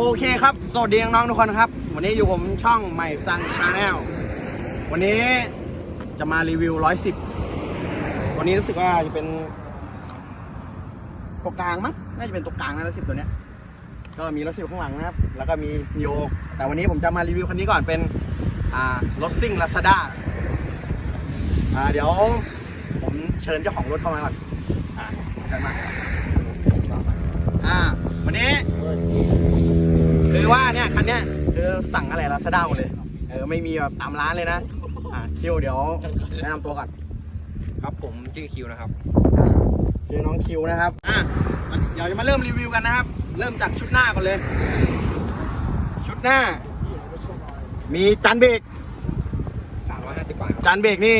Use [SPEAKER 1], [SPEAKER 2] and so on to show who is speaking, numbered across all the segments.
[SPEAKER 1] โอเคครับ สวัสดีน้องๆทุกคนครับ วันนี้อยู่ผมช่องใหม่ซังชาแนลวันนี้จะมารีวิว 110 วันนี้รู้สึกว่าจะเป็น ตัวกลางมั้ง น่าจะเป็นตัวกลางนะร้อยสิบตัวเนี้ย ก็มีรถสิบข้างหลังนะครับ แล้วก็มีโย แต่วันนี้ผมจะมารีวิวคันนี้ก่อนเป็น อ่ารถซิ่งลาซาด้าอ่าเดี๋ยวผมเชิญเจ้าของรถเข้ามาก่อนอ่าเชิญมาอ่าวันนี้ คือว่าเนี่ยคันเนี้ยคือสั่งอะไรลาซาด้าหมดเลย เออไม่มีแบบตามร้านเลยนะ อ่าคิวเดี๋ยวแนะนำตัวก่อน
[SPEAKER 2] ครับผมชื่อคิวนะครับ
[SPEAKER 1] อ่าชื่อน้องคิวนะครับ อะเดี๋ยวจะมาเริ่มรีวิวกันนะครับ เริ่มจากชุดหน้าก่อนเลย ชุดหน้า มีจานเบรก
[SPEAKER 2] 350บาท
[SPEAKER 1] จานเบรกนี่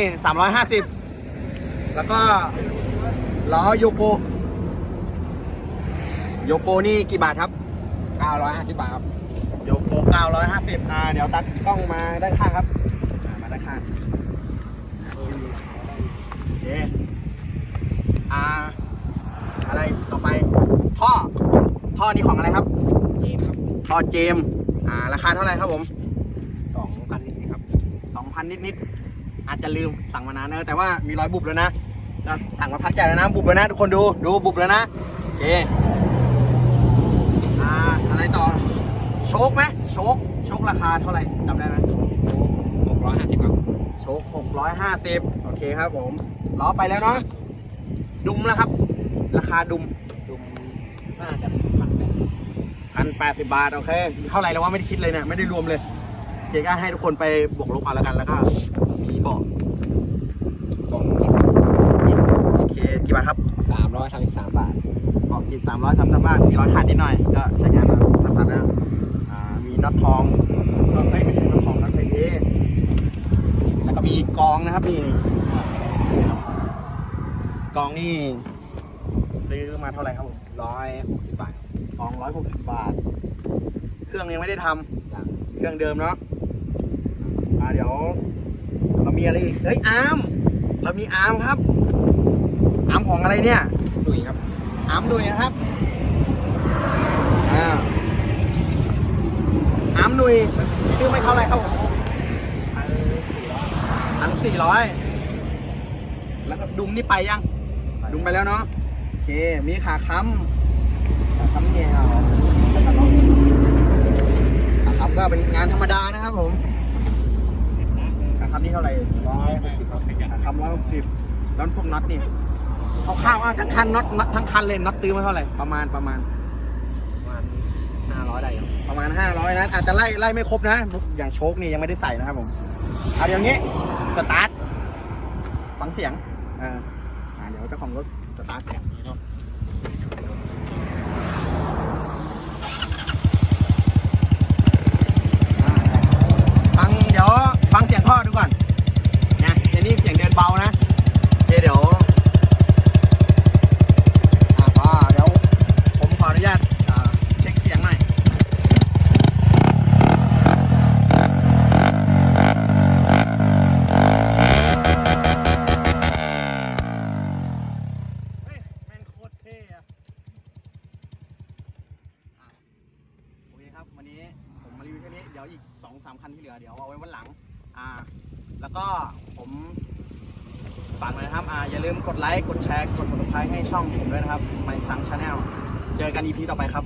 [SPEAKER 1] 350 แล้วก็ล้อโยโกโยโกนี่กี่บาทครับ
[SPEAKER 2] 950บาทครับ
[SPEAKER 1] โยโก 950อ่าเดี๋ยวตัดกล้องมาด้านข้างครับอ่ามาด้านข้างโอเคอ่าอะไรต่อไป ท่อ ท่อนี่ของอะไรครับ
[SPEAKER 2] จีนครับ
[SPEAKER 1] ท่อเจมส์อ่าราคาเท่าไหร่ครับผม
[SPEAKER 2] 2,000นิดๆครับ
[SPEAKER 1] 2,000 นิดๆอาจจะลืมสั่งมานานนะแต่ว่ามีรอยบุบแล้วนะก็สั่งมาพักใหญ่แล้วนะบุบแล้วนะทุกคนดูดูบุบแล้วนะโอเค อ่า อะไรต่อ โช คไหมโชคโชคราคาเท่าไหร่จำได้ไหม
[SPEAKER 2] 650ครับ
[SPEAKER 1] โชค650โอเคครับผมล้อไปแล้วเนาะดุมแล้วครับ ราคาดุม
[SPEAKER 2] ดุมน่าจะพันแปด
[SPEAKER 1] พันแปดสิบบาทโอเคเท่าไหร่แล้วว่าไม่ได้คิดเลยเนี่ยไม่ได้รวมเลยโอเคก็ให้ทุกคนไปบวกลบเอาแล้วกันแล้วก็มีบอก
[SPEAKER 2] ตรง
[SPEAKER 1] โอเคกี่บาทครับ
[SPEAKER 2] 333บาท
[SPEAKER 1] บอกกี่สามร้อยสามสิบบาทมีรอยขาดนิดหน่อยก็ใช้งานมาสักพักแล้ว อ่า มีน็อตทอง ก็เอ้ยไม่ใช่น็อตทองน็อตไทเทแล้วก็มีกองนะครับนี่ กองนี่ซื้อมาเท่าไหร่ครับผม
[SPEAKER 2] 160บาท
[SPEAKER 1] กองร้อยหกสิบบาท เครื่องยังไม่ได้ทำ
[SPEAKER 2] อย่าง
[SPEAKER 1] เครื่องเดิมเนาะอ่าเดี๋ยว เรามีอะไรอีกเฮ้ยอาร์มเรามีอาร์มครับ อาร์มของอะไรเนี่ย
[SPEAKER 2] ดุยครับ
[SPEAKER 1] อาร์มดุยนะครับอ่าอาร์มดุยชื่อไม่เท่าไหรครับผมพันสี่ร้อยแล้วก็ดุมนี่ไปยัง ดุมไปแล้วเนาะโอเค มีขาค้ำขาค้ำเนี่ยเอาแล้วก็ต้องขาค้ำก็เป็นงานธรรมดานะครับผมขาค้ำนี่เท่าไหร่
[SPEAKER 2] 160ครับ
[SPEAKER 1] ขาค้ำร้อยหกสิบแล้วพวกน็อตนี่คร่าวๆอะทั้งคันน็อตน็อตทั้งคันเลยน็อตซื้อมาเท่าไหร่ประมาณประมาณ
[SPEAKER 2] ประมาณ500ได้ครับ
[SPEAKER 1] ประมาณ500นะอาจจะไล่ไล่ไม่ครบนะ อย่างโชคนี่ยังไม่ได้ใส่นะครับผมเอาเดี๋ยวงี้ สตาร์ท ฟังเสียงอ่า อ่าเดี๋ยวเจ้าของรถสตาร์ทแข่ง วันนี้ผมมารีวิวแค่นี้ เดี๋ยวอีก2อสามคันที่เหลือเดี๋ยวเอาไว้วันหลัง อ่า แล้วก็ผมฝากหน่อยนะครับ อ่า อย่าลืมกดไลค์ กดแชร์ กดกดติดตามให้ช่องผมด้วยนะครับมายสังชาแนล เจอกันอีพีต่อไปครับ